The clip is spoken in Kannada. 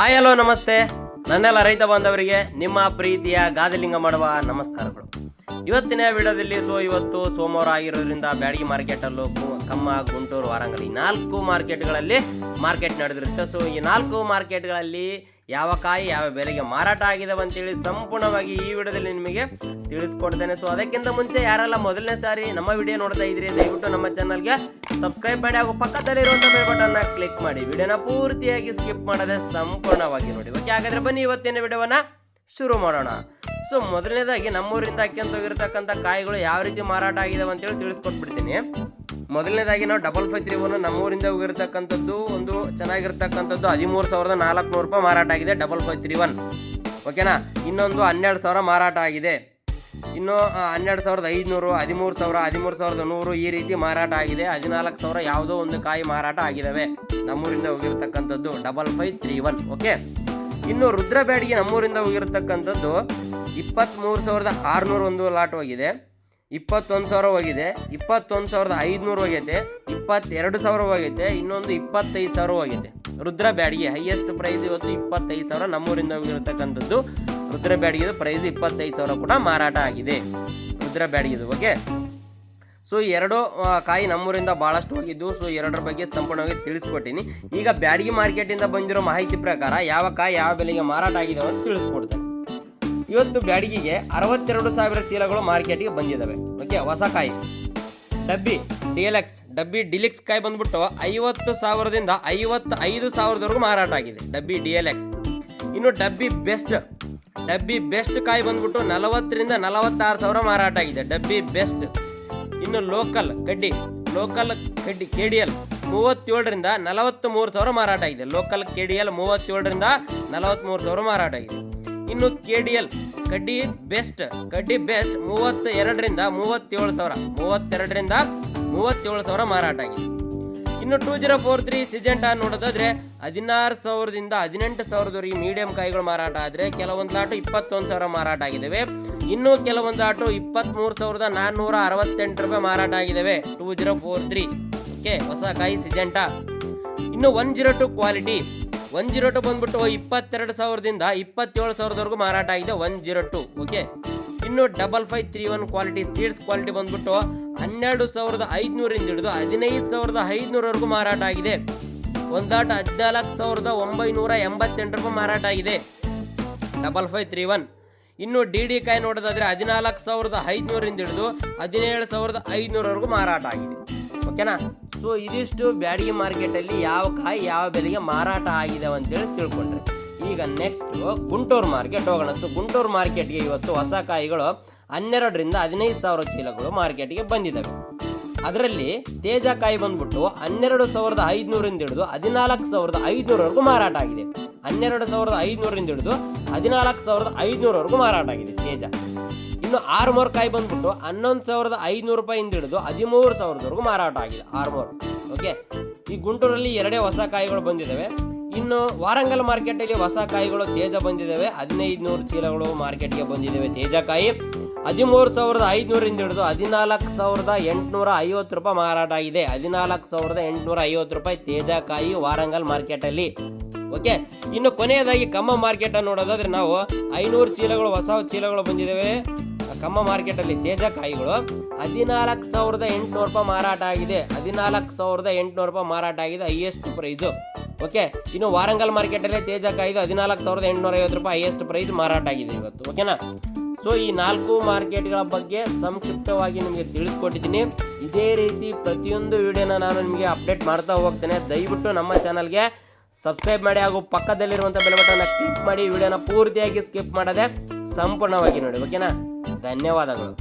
ಹಾಯ್, ಹಲೋ, ನಮಸ್ತೆ. ನನ್ನೆಲ್ಲ ರೈತ ಬಾಂಧವರಿಗೆ ನಿಮ್ಮ ಪ್ರೀತಿಯ ಗಾದಲಿಂಗ ಮಾಡುವ ನಮಸ್ಕಾರಗಳು. ಇವತ್ತಿನ ವಿಡಿಯೋದಲ್ಲಿ ಸೊ, ಇವತ್ತು ಸೋಮವಾರ ಆಗಿರೋದ್ರಿಂದ ಬ್ಯಾಡಗಿ ಮಾರ್ಕೆಟಲ್ಲೂ ಕಮ್ಮ, ಗುಂಟೂರು, ವಾರಂಗಲ್ ನಾಲ್ಕು ಮಾರ್ಕೆಟ್ಗಳಲ್ಲಿ ಮಾರ್ಕೆಟ್ ನಡೆದಿರುತ್ತೆ. ಸೊ, ಈ ನಾಲ್ಕು ಮಾರ್ಕೆಟ್ಗಳಲ್ಲಿ ಯಾವ ಕಾಯಿ ಯಾವ ಬೆಲೆಗೆ ಮಾರಾಟ ಆಗಿದಾವೆ ಅಂತೇಳಿ ಸಂಪೂರ್ಣವಾಗಿ ಈ ವಿಡಿಯೋದಲ್ಲಿ ನಿಮಗೆ ತಿಳಿಸ್ಕೊಡ್ತೇನೆ ಸೊ ಅದಕ್ಕಿಂತ ಮುಂಚೆ ಯಾರೆಲ್ಲ ಮೊದಲನೇ ಸಾರಿ ನಮ್ಮ ವಿಡಿಯೋ ನೋಡ್ತಾ ಇದ್ರಿ ದಯವಿಟ್ಟು ನಮ್ಮ ಚಾನಲ್ಗೆ ಸಬ್ಸ್ಕ್ರೈಬ್ ಮಾಡಿ ಹಾಗೂ ಪಕ್ಕದಲ್ಲಿರುವಂಥ ಬೆಲ್ ಬಟನ್ನ ಕ್ಲಿಕ್ ಮಾಡಿ. ವಿಡಿಯೋನ ಪೂರ್ತಿಯಾಗಿ ಸ್ಕಿಪ್ ಮಾಡದೆ ಸಂಪೂರ್ಣವಾಗಿ ನೋಡಿ. ಓಕೆ ಹಾಗಾದ್ರೆ ಬನ್ನಿ ಇವತ್ತಿನ ವಿಡಿಯೋವನ್ನ ಶುರು ಮಾಡೋಣ. ಸೊ ಮೊದಲನೇದಾಗಿ ನಮ್ಮೂರಿಂದ ಅಕ್ಕಿಂತ ಹೋಗಿರ್ತಕ್ಕಂಥ ಕಾಯಿಗಳು ಯಾವ ರೀತಿ ಮಾರಾಟ ಆಗಿದಾವೆ ಅಂತೇಳಿ ತಿಳಿಸ್ಕೊಟ್ಬಿಡ್ತೀನಿ. ಮೊದಲನೇದಾಗಿ ನಾವು ಡಬಲ್ ಫೈವ್ ತ್ರೀ ಒನ್ ನಮ್ಮೂರಿಂದ ಹೋಗಿರ್ತಕ್ಕಂಥದ್ದು ಒಂದು ಚೆನ್ನಾಗಿರ್ತಕ್ಕಂಥದ್ದು ಹದಿಮೂರು ಸಾವಿರದ ನಾಲ್ಕುನೂರು ರೂಪಾಯಿ ಮಾರಾಟ ಆಗಿದೆ ಡಬಲ್ ಫೈವ್ ತ್ರೀ ಒನ್ ಓಕೆನಾ ಇನ್ನೊಂದು ಹನ್ನೆರಡು ಸಾವಿರ ಮಾರಾಟ ಆಗಿದೆ. ಇನ್ನು ಹನ್ನೆರಡು ಸಾವಿರದ ಐದುನೂರು, ಹದಿಮೂರು ಸಾವಿರ, ಹದಿಮೂರು ಸಾವಿರದ ನೂರು ಈ ರೀತಿ ಮಾರಾಟ ಆಗಿದೆ. ಹದಿನಾಲ್ಕು ಸಾವಿರ ಯಾವುದೋ ಒಂದು ಕಾಯಿ ಮಾರಾಟ ಆಗಿದ್ದಾವೆ ನಮ್ಮೂರಿಂದ ಹೋಗಿರ್ತಕ್ಕಂಥದ್ದು double five three one okay ಇನ್ನು ರುದ್ರ ಬ್ಯಾಡಿಗೆ ನಮ್ಮೂರಿಂದ ಹೋಗಿರ್ತಕ್ಕಂಥದ್ದು ಇಪ್ಪತ್ತ್ಮೂರು ಸಾವಿರದ ಆರುನೂರು ಒಂದು ಲಾಟ್ ಹೋಗಿದೆ. ಇಪ್ಪತ್ತೊಂದು ಸಾವಿರ ಹೋಗಿದೆ, ಇಪ್ಪತ್ತೊಂದು ಸಾವಿರದ ಐದುನೂರು ಹೋಗೈತೆ, ಇಪ್ಪತ್ತೆರಡು ಸಾವಿರ ಹೋಗೈತೆ, ಇನ್ನೊಂದು ಇಪ್ಪತ್ತೈದು ಸಾವಿರ ಹೋಗೈತೆ. ರುದ್ರ ಬ್ಯಾಡಿಗೆ ಹೈಯೆಸ್ಟ್ ಪ್ರೈಸ್ ಇವತ್ತು ಇಪ್ಪತ್ತೈದು ಸಾವಿರ ನಮ್ಮೂರಿಂದ ಹೋಗಿರತಕ್ಕಂಥದ್ದು. ರುದ್ರ ಬ್ಯಾಡಿಗೆದು ಪ್ರೈಸ್ ಇಪ್ಪತ್ತೈದು ಸಾವಿರ ಕೂಡ ಮಾರಾಟ ಆಗಿದೆ. ರುದ್ರ ಬ್ಯಾಡಿಗೆದು ಓಕೆ ಸೊ ಎರಡು ಕಾಯಿ ನಮ್ಮೂರಿಂದ ಭಾಳಷ್ಟು ಹೋಗಿದ್ದು. ಸೊ ಎರಡರ ಬಗ್ಗೆ ಸಂಪೂರ್ಣವಾಗಿ ತಿಳಿಸ್ಕೊಟ್ಟಿನಿ. ಈಗ ಬ್ಯಾಡಗಿ ಮಾರ್ಕೆಟಿಂದ ಬಂದಿರೋ ಮಾಹಿತಿ ಪ್ರಕಾರ ಯಾವ ಕಾಯಿ ಯಾವ ಬೆಲೆಗೆ ಮಾರಾಟ ಆಗಿದೆ ಅಂತ ತಿಳಿಸ್ಕೊಡ್ತೇನೆ. ಇವತ್ತು ಬ್ಯಾಡಗಿಗೆ ಅರವತ್ತೆರಡು ಸಾವಿರ ಚೀಲಗಳು ಮಾರ್ಕೆಟ್ಗೆ ಬಂದಿದ್ದಾವೆ ಓಕೆ ಹೊಸ ಕಾಯಿ. ಡಬ್ಬಿ, ಡಿಎಲ್ಎಕ್ಸ್, ಡಬ್ಬಿ ಡಿಲಿಕ್ಸ್ ಕಾಯಿ ಬಂದ್ಬಿಟ್ಟು ಐವತ್ತು ಸಾವಿರದಿಂದ ಐವತ್ತು ಐದು ಸಾವಿರದವರೆಗೂ ಮಾರಾಟ ಆಗಿದೆ. ಡಬ್ಬಿ ಡಿಎಲ್ಎಕ್ಸ್. ಇನ್ನು ಡಬ್ಬಿ ಬೆಸ್ಟ್ ಡಬ್ಬಿ ಬೆಸ್ಟ್ ಕಾಯಿ ಬಂದ್ಬಿಟ್ಟು ನಲವತ್ತರಿಂದ ನಲವತ್ತಾರು ಸಾವಿರ ಮಾರಾಟ ಆಗಿದೆ. ಡಬ್ಬಿ ಬೆಸ್ಟ್. ಇನ್ನು ಲೋಕಲ್ ಕಡ್ಡಿ ಲೋಕಲ್ ಕಡ್ಡಿ ಕೆ ಡಿ ಎಲ್ ಮೂವತ್ತೇಳರಿಂದ ನಲವತ್ತ್ಮೂರು ಸಾವಿರ ಮಾರಾಟ ಆಗಿದೆ. ಲೋಕಲ್ ಕೆ ಡಿ ಎಲ್ ಮೂವತ್ತೇಳರಿಂದ ನಲವತ್ತ್ಮೂರು ಸಾವಿರ ಮಾರಾಟ ಆಗಿದೆ. ಇನ್ನು ಕೆ ಡಿ ಎಲ್ ಕಡ್ಡಿ ಬೆಸ್ಟ್ ಕಡ್ಡಿ ಬೆಸ್ಟ್ ಮೂವತ್ತ ಎರಡರಿಂದ ಮೂವತ್ತೇಳು ಸಾವಿರ, ಮೂವತ್ತೆರಡರಿಂದ ಮೂವತ್ತೇಳು ಸಾವಿರ ಮಾರಾಟ ಆಗಿದೆ. ಇನ್ನು two zero four three Syngenta ನೋಡೋದಾದ್ರೆ ಹದಿನಾರು ಸಾವಿರದಿಂದ ಹದಿನೆಂಟು ಸಾವಿರದವರೆಗೆ ಮೀಡಿಯಂ ಕಾಯಿಗಳು ಮಾರಾಟ ಆದರೆ ಕೆಲವೊಂದು ಲಾಟು ಇಪ್ಪತ್ತೊಂದು ಸಾವಿರ ಮಾರಾಟ ಆಗಿದ್ದಾವೆ ಇನ್ನು ಕೆಲವೊಂದು ಲಾಟು ಇಪ್ಪತ್ತ್ಮೂರು ಸಾವಿರದ ನಾನ್ನೂರ ಅರವತ್ತೆಂಟು ರೂಪಾಯಿ ಮಾರಾಟ ಆಗಿದ್ದಾವೆ two zero four three okay ಹೊಸ ಕಾಯಿ ಸಿಜೆಂಟಾ ಇನ್ನು one zero two quality one zero two ಬಂದ್ಬಿಟ್ಟು ಇಪ್ಪತ್ತೆರಡು ಸಾವಿರದಿಂದ ಇಪ್ಪತ್ತೇಳು ಸಾವಿರದವರೆಗೂ ಮಾರಾಟ ಆಗಿದೆ ಒನ್ ಜೀರೋ ಟು, ಓಕೆ? ಇನ್ನು double five three one quality, seeds quality ಬಂದ್ಬಿಟ್ಟು ಹನ್ನೆರಡು ಸಾವಿರದ ಐದುನೂರಿಂದ ಹಿಡಿದು ಹದಿನೈದು ಸಾವಿರದ ಐದುನೂರವರೆಗೂ ಮಾರಾಟ ಆಗಿದೆ. ಒಂದಾಟ ಹದಿನಾಲ್ಕು ಸಾವಿರದ ಒಂಬೈನೂರ ಎಂಬತ್ತೆಂಟರಿಗೂ ಮಾರಾಟ ಆಗಿದೆ. Double five three one. ಇನ್ನು ಡಿ ಡಿ ಕಾಯಿ ನೋಡೋದಾದ್ರೆ ಹದಿನಾಲ್ಕು ಸಾವಿರದ ಐದುನೂರಿಂದ ಹಿಡಿದು ಹದಿನೇಳು ಸಾವಿರದ ಐದುನೂರವರೆಗೂ ಮಾರಾಟ ಆಗಿದೆ. ಓಕೆನಾ? ಸೊ ಇದಿಷ್ಟು ಬ್ಯಾಡಗಿ ಮಾರ್ಕೆಟಲ್ಲಿ ಯಾವ ಕಾಯಿ ಯಾವ ಬೆಲೆಗೆ ಮಾರಾಟ ಆಗಿದಾವೆ ಅಂತೇಳಿ ತಿಳ್ಕೊಂಡ್ರಿ. ಈಗ ನೆಕ್ಸ್ಟು ಗುಂಟೂರು ಮಾರ್ಕೆಟ್ ಹೋಗೋಣ. ಸೊ ಗುಂಟೂರು ಮಾರ್ಕೆಟ್ಗೆ ಇವತ್ತು ಹೊಸ ಕಾಯಿಗಳು ಹನ್ನೆರಡರಿಂದ ಹದಿನೈದು ಸಾವಿರ ಚೀಲಗಳು ಮಾರ್ಕೆಟ್ಗೆ ಬಂದಿದ್ದಾವೆ ಅದರಲ್ಲಿ ತೇಜ ಕಾಯಿ ಬಂದ್ಬಿಟ್ಟು ಹನ್ನೆರಡು ಸಾವಿರದ ಐದುನೂರಿಂದ ಹಿಡಿದು ಹದಿನಾಲ್ಕು ಸಾವಿರದ ಐದುನೂರವರೆಗೂ ಮಾರಾಟ ಆಗಿದೆ. ಹನ್ನೆರಡು ಸಾವಿರದ ಐದುನೂರಿಂದ ಹಿಡಿದು ಹದಿನಾಲ್ಕು ಸಾವಿರದ ಐದುನೂರವರೆಗೂ ಮಾರಾಟ ಆಗಿದೆ ತೇಜ. ಇನ್ನು ಆರ್ಮೋರ್ ಕಾಯಿ ಬಂದ್ಬಿಟ್ಟು ಹನ್ನೊಂದು ಸಾವಿರದ ಐನೂರು ರೂಪಾಯಿಂದ ಹಿಡಿದು ಹದಿಮೂರು ಸಾವಿರದವರೆಗೂ ಮಾರಾಟ ಆಗಿದೆ ಆರ್ಮೋರ್ ಓಕೆ ಈ ಗುಂಟೂರಲ್ಲಿ ಎರಡೇ ಹೊಸ ಕಾಯಿಗಳು ಬಂದಿದ್ದಾವೆ. ಇನ್ನು ವಾರಂಗಲ್ ಮಾರ್ಕೆಟಲ್ಲಿ ಹೊಸ ಕಾಯಿಗಳು ತೇಜ ಬಂದಿದ್ದಾವೆ. ಹದಿನೈದು ನೂರು ಚೀಲಗಳು ಮಾರ್ಕೆಟ್ಗೆ ಬಂದಿದ್ದಾವೆ ತೇಜಕಾಯಿ ಹದಿಮೂರು ಸಾವಿರದ ಐದುನೂರಿಂದ ಹಿಡಿದು ಹದಿನಾಲ್ಕು ಸಾವಿರದ ಎಂಟುನೂರ ಐವತ್ತು ರೂಪಾಯಿ ಮಾರಾಟ ಆಗಿದೆ. ಹದಿನಾಲ್ಕು ಸಾವಿರದ ಎಂಟುನೂರ ಐವತ್ತು ರೂಪಾಯಿ ತೇಜಕಾಯಿ ವಾರಂಗಲ್ ಮಾರ್ಕೆಟಲ್ಲಿ. ಓಕೆ ಇನ್ನು ಕೊನೆಯದಾಗಿ ಕಮ್ಮ ಮಾರ್ಕೆಟನ್ನು ನೋಡೋದಾದ್ರೆ ನಾವು ಐನೂರು ಚೀಲಗಳು, ಹೊಸ ಚೀಲಗಳು ಬಂದಿದ್ದಾವೆ. ಕಮ್ಮ ಮಾರ್ಕೆಟಲ್ಲಿ ತೇಜ ಕಾಯಿಗಳು ಹದಿನಾಲ್ಕು ಸಾವಿರದ ಎಂಟುನೂರು ರೂಪಾಯಿ ಮಾರಾಟ ಆಗಿದೆ. ಹದಿನಾಲ್ಕು ಸಾವಿರದ ಎಂಟುನೂರು ರೂಪಾಯಿ ಮಾರಾಟ ಆಗಿದೆ ಹೈಯೆಸ್ಟ್ ಪ್ರೈಸು ಓಕೆ ಇನ್ನು ವಾರಂಗಲ್ ಮಾರ್ಕೆಟಲ್ಲಿ ತೇಜ ಕಾಯ್ದು ಹದಿನಾಲ್ಕು ಸಾವಿರದ ಎಂಟುನೂರ ಐವತ್ತು ರೂಪಾಯಿ ಹೈಯೆಸ್ಟ್ ಪ್ರೈಸ್ ಮಾರಾಟ ಆಗಿದೆ ಇವತ್ತು. ಓಕೆನಾ ಸೊ ಈ ನಾಲ್ಕು ಮಾರ್ಕೆಟ್ಗಳ ಬಗ್ಗೆ ಸಂಕ್ಷಿಪ್ತವಾಗಿ ನಿಮಗೆ ತಿಳಿಸ್ಕೊಟ್ಟಿದ್ದೀನಿ. ಇದೇ ರೀತಿ ಪ್ರತಿಯೊಂದು ವಿಡಿಯೋನ ನಾನು ನಿಮಗೆ ಅಪ್ಡೇಟ್ ಮಾಡ್ತಾ ಹೋಗ್ತೇನೆ. ದಯವಿಟ್ಟು ನಮ್ಮ ಚಾನಲ್ಗೆ ಸಬ್ಸ್ಕ್ರೈಬ್ ಮಾಡಿ ಹಾಗೂ ಪಕ್ಕದಲ್ಲಿರುವಂಥ ಬೆಲ್ ಬಟನ್ನ ಕ್ಲಿಕ್ ಮಾಡಿ ವಿಡಿಯೋನ ಪೂರ್ತಿಯಾಗಿ ಸ್ಕಿಪ್ ಮಾಡದೆ ಸಂಪೂರ್ಣವಾಗಿ ನೋಡಿ ಓಕೆನಾ ಧನ್ಯವಾದಗಳು.